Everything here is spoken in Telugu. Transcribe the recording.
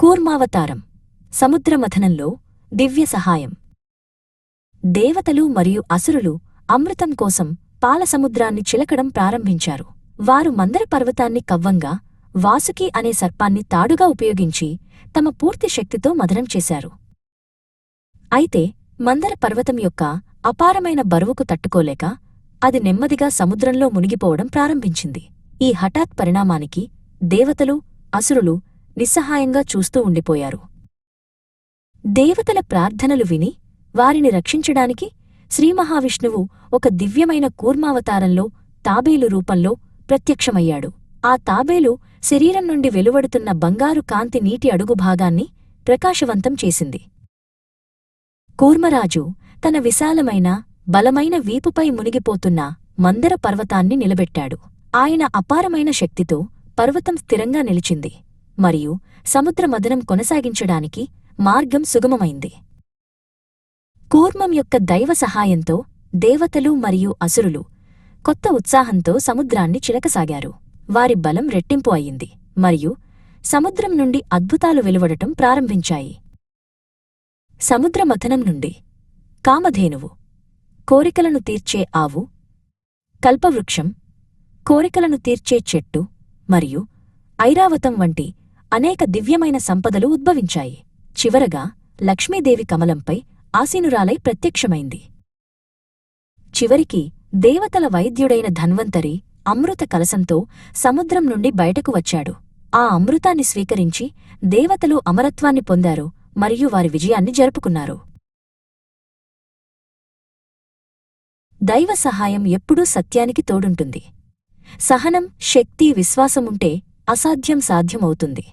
కూర్మావతారం సముద్రమథనంలో దివ్య సహాయం. దేవతలు మరియు అసురులు అమృతం కోసం పాలసముద్రాన్ని చిలకడం ప్రారంభించారు. వారు మందర పర్వతాన్ని కవ్వంగా వాసుకి అనే సర్పాన్ని తాడుగా ఉపయోగించి తమ పూర్తి శక్తితో మదనం చేశారు. అయితే మందర పర్వతం యొక్క అపారమైన బరువుకు తట్టుకోలేక అది నెమ్మదిగా సముద్రంలో మునిగిపోవడం ప్రారంభించింది. ఈ హఠాత్ పరిణామానికి దేవతలు అసురులు నిస్సహాయంగా చూస్తూ ఉండిపోయారు. దేవతల ప్రార్థనలు విని వారిని రక్షించడానికి శ్రీమహావిష్ణువు ఒక దివ్యమైన కూర్మావతారంలో తాబేలు రూపంలో ప్రత్యక్షమయ్యాడు. ఆ తాబేలు శరీరం నుండి వెలువడుతున్న బంగారు కాంతి నీటి అడుగు భాగాన్ని ప్రకాశవంతం చేసింది. కూర్మరాజు తన విశాలమైన బలమైన వీపుపై మునిగిపోతున్న మందర పర్వతాన్ని నిలబెట్టాడు. ఆయన అపారమైన శక్తితో పర్వతం స్థిరంగా నిలిచింది. మరియు సముద్ర మదనం కొనసాగించడానికి మార్గం సుగమమైంది. కూర్మం యొక్క దైవ సహాయంతో దేవతలు మరియు అసురులు కొత్త ఉత్సాహంతో సముద్రాన్ని చిలకసాగారు. వారి బలం రెట్టింపు అయింది మరియు సముద్రం నుండి అద్భుతాలు వెలువడటం ప్రారంభించాయి. సముద్రమథనం నుండి కామధేనువు కోరికలను తీర్చే ఆవు కల్పవృక్షం కోరికలను తీర్చే చెట్టు మరియు ఐరావతం వంటి అనేక దివ్యమైన సంపదలు ఉద్భవించాయి. చివరగా లక్ష్మీదేవి కమలంపై ఆసీనురాలై ప్రత్యక్షమైంది. చివరికి దేవతల వైద్యుడైన ధన్వంతరి అమృత కలసంతో సముద్రం నుండి బయటకు వచ్చాడు. ఆ అమృతాన్ని స్వీకరించి దేవతలు అమరత్వాన్ని పొందారు మరియు వారి విజయాన్ని జరుపుకున్నారు. దైవ సహాయం ఎప్పుడూ సత్యానికి తోడుంటుంది. సహనం శక్తి విశ్వాసముంటే అసాధ్యం సాధ్యమవుతుంది.